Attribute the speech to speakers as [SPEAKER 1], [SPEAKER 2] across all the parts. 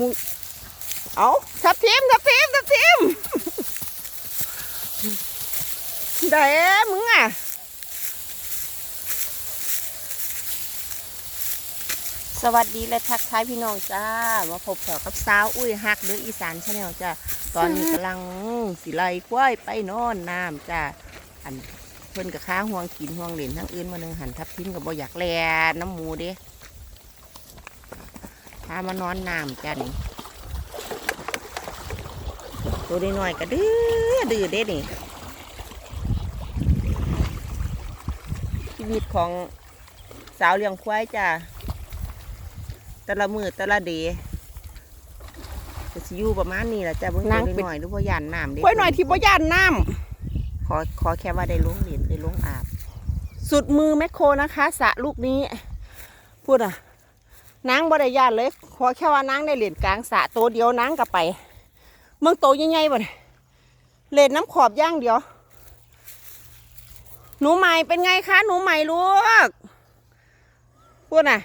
[SPEAKER 1] มึงเอาทับทิมทับทิมทับทิมได้มึงอะสวัสดีและทักทายพี่น้องจ้ามาพบกับสาวอุ้ยฮักหรืออีสานชาแนลจ้าตอนนี้กำลังสิไลควายไปนอนน้ำจ้าอันเพิ่นกับข้าห่วงกินห่วงเหรียญทั้งอื่นมาหนึ่งหันทับทิมกับบ่อยากแลน้ำมูเด้ พามานอนน้ำจ้านี่ตัวน้อยๆก็ดื้อดื้อเด้นี่ชีวิตของสาวเลี้ยงควายจ้าแต่ละมือแต่ละเดย์ก็สิอยู่ประมาณนี้แหละจ้ะเบิ่ง
[SPEAKER 2] นาง
[SPEAKER 1] ตัว
[SPEAKER 2] เป็น
[SPEAKER 1] น้อยๆหรือว่าย่านน้ำเด้
[SPEAKER 2] กล้วยหน่อยที่บ่ย่านน้
[SPEAKER 1] ขอขอแค่ว่าได้ลงเหรียญได้ลงอาบำ
[SPEAKER 2] สุดมือแมคโครนะคะสระลูกนี้พูดอะ นางบ่ได้ย่านเลย ขอแค่ว่านางได้เหรียญกลางสระตัวเดียวนางก็ไป เมืองโตใหญ่ๆบ่เนี่ยเหรียญน้ำขอบย่างเดียว หนูใหม่เป็นไงคะ หนูใหม่ลูกพูดอะ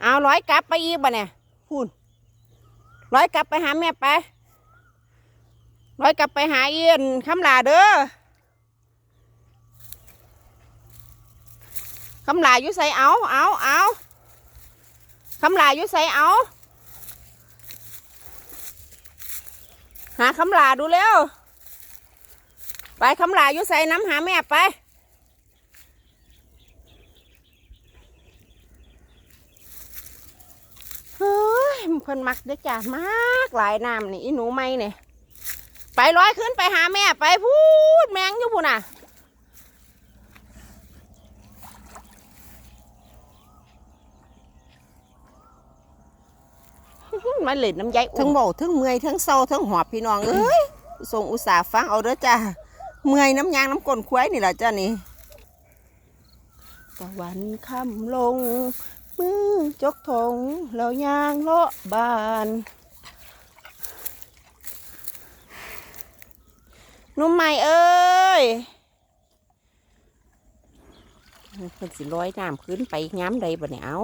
[SPEAKER 2] เอาร้อยกลับไปอีกบ่เนี่ยพูดร้อยกลับไปหาแม่ไปร้อยกลับไปหาเอียนคำลาเด้อ คำลาอยู่ใส่เอาเอาเอาคำลาอยู่ใส่เอาหาคำลาดูเร็ว ไปคำลาอยู่ใส่น้ำหาแม่ไปเฮ้ยเพิ่นมักเด้อจ้ามากหลายน้ำนี่อีหนูไม่เนี่ยไปร้อยขึ้นไปหาแม่ไปพูดแมงอยู่พูน่ะ มาเล่นน้ำใย
[SPEAKER 1] ทั้
[SPEAKER 2] ทั้
[SPEAKER 1] ง
[SPEAKER 2] ง
[SPEAKER 1] เบาทั้งเมื่อยทั้งเศร้าทั้งหอบพี่น้องเอ้ยส่งอุตสาห์ฟังเอาเด้อจ้าเมื่อยน้ำยางน้ำก้นควายนี่แหละจ้านี่
[SPEAKER 2] ตะวันค่ำลง มือจกทงแล้วยางเลาะบานหนุ่มใหม่เอ้ยเพิ่นสิร้อยน้ำขึ้นไปย้ำใดบ่เนี่ยเอา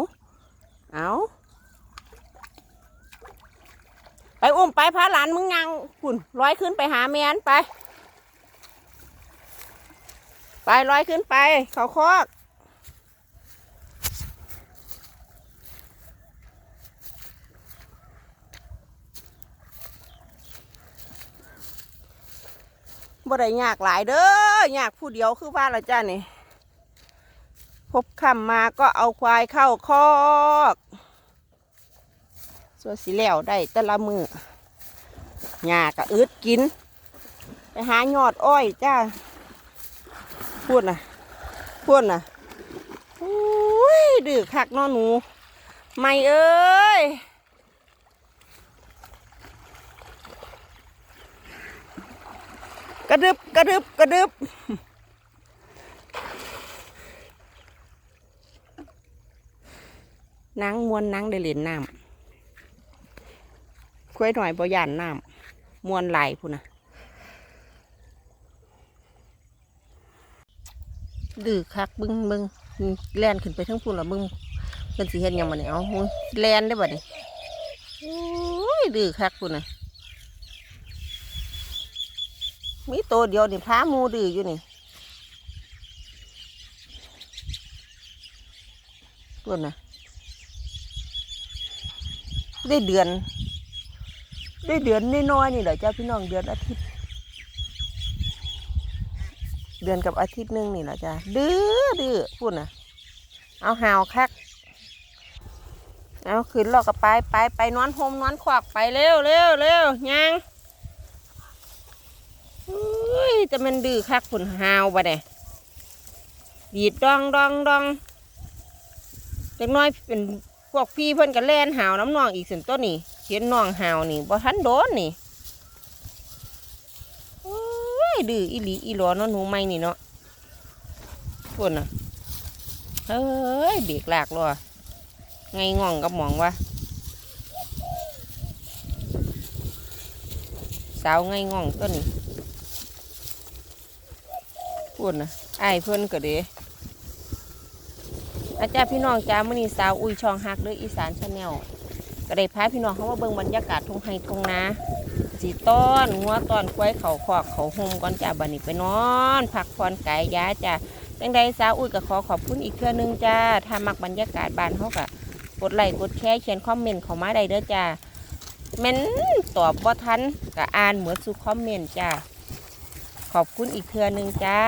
[SPEAKER 2] เอา ไปอุ้มไปพาหลานมึงยังคุณร้อยขึ้นไปหาแมนไป ไปร้อยขึ้นไป เขาคอกบ่ได้ยากหลายเด้อยากผู้เดียวคือว่าละจ้านี่พบคำมาก็เอาควายเข้าคอก ส่วนสิแล้วได้แต่ละมือหยากะอึดกิน ไปหายอดอ้อยจ้าพูดนะพูดนะอุ้ยดื้อคักเนอหนู ไม่เอ้ยกระดึบกระดึบกระดึบนางมวนนางได้เหรียญน้ำ คุยหน่อยบ่ย่านน้ำมวนไหลพูนนะดื้อคักบึ้งบึ้งแล่นขึ้นไปทั้งพูนละบึ้งเป็นสีเห็นยังมันเนี่ยเอาแล่นได้บ่เนี่ยโอ้ยดื้อคักพูนนะมีตัวเดียวนี่พามูดื้ออยู่นี่ตัวน่ะได้เดือน ได้เดือนน้อยๆนี่เหรอจ้าพี่น้องเดือนอาทิตย์ เดือนกับอาทิตย์หนึงนี่เหรอจ้าดื้อดื้อพูดนะเอาหาวคักเอาขึ้นลอกกับไปไปไปนอนโฮมนอนขวักไปเร็วเร็วเร็วยังอุ้ยจะมันดื้อคักผุนหาวบ่เนี่ยดีดดองดองดองเล็กน้อยเป็นพวกพี่เพิ่อนกันแล่นหาวน้ำนองอีกสินต้นนี่ เขียนน้องหาวนี่บ่ทันโดนนี่อุ้ยดื้ออีหลีอีหลอเนาะหนูไม่นี่เนาะพุ่นน่ะเฮ้ยเบรกหลากรอไงง่องกับหมองวะสาวไงง่องต้นนี้พูดนะไอ้เพื่อนก็เดีอาจารย์พี่น้องจ้ามื้อนี้สาวอุ้ยช่องฮักเด้ออีสานชาแนล ก็ได้พาพี่น้องเขามาเบิ่งบรรยากาศทุ่งไร่ทุ่งนาสีต้อนงัวต้อนควายเขาคอกเขาห่มก่อนจ้าบัดนี้ไปนอนพักผ่อนกายยาจ้าจังใดสาวอุ้ยก็ขอขอบคุณอีกเทื่อนึงจ้าถ้ามักบรรยากาศบานเฮาก็กดไลค์กดแชร์เขียนคอมเมนต์เข้ามาได้เด้อจ้าแม่นตอบบ่ทันก็อ่านเหมือนสู่คอมเมนต์จ้าขอบคุณอีกเทื่อนึงจ้า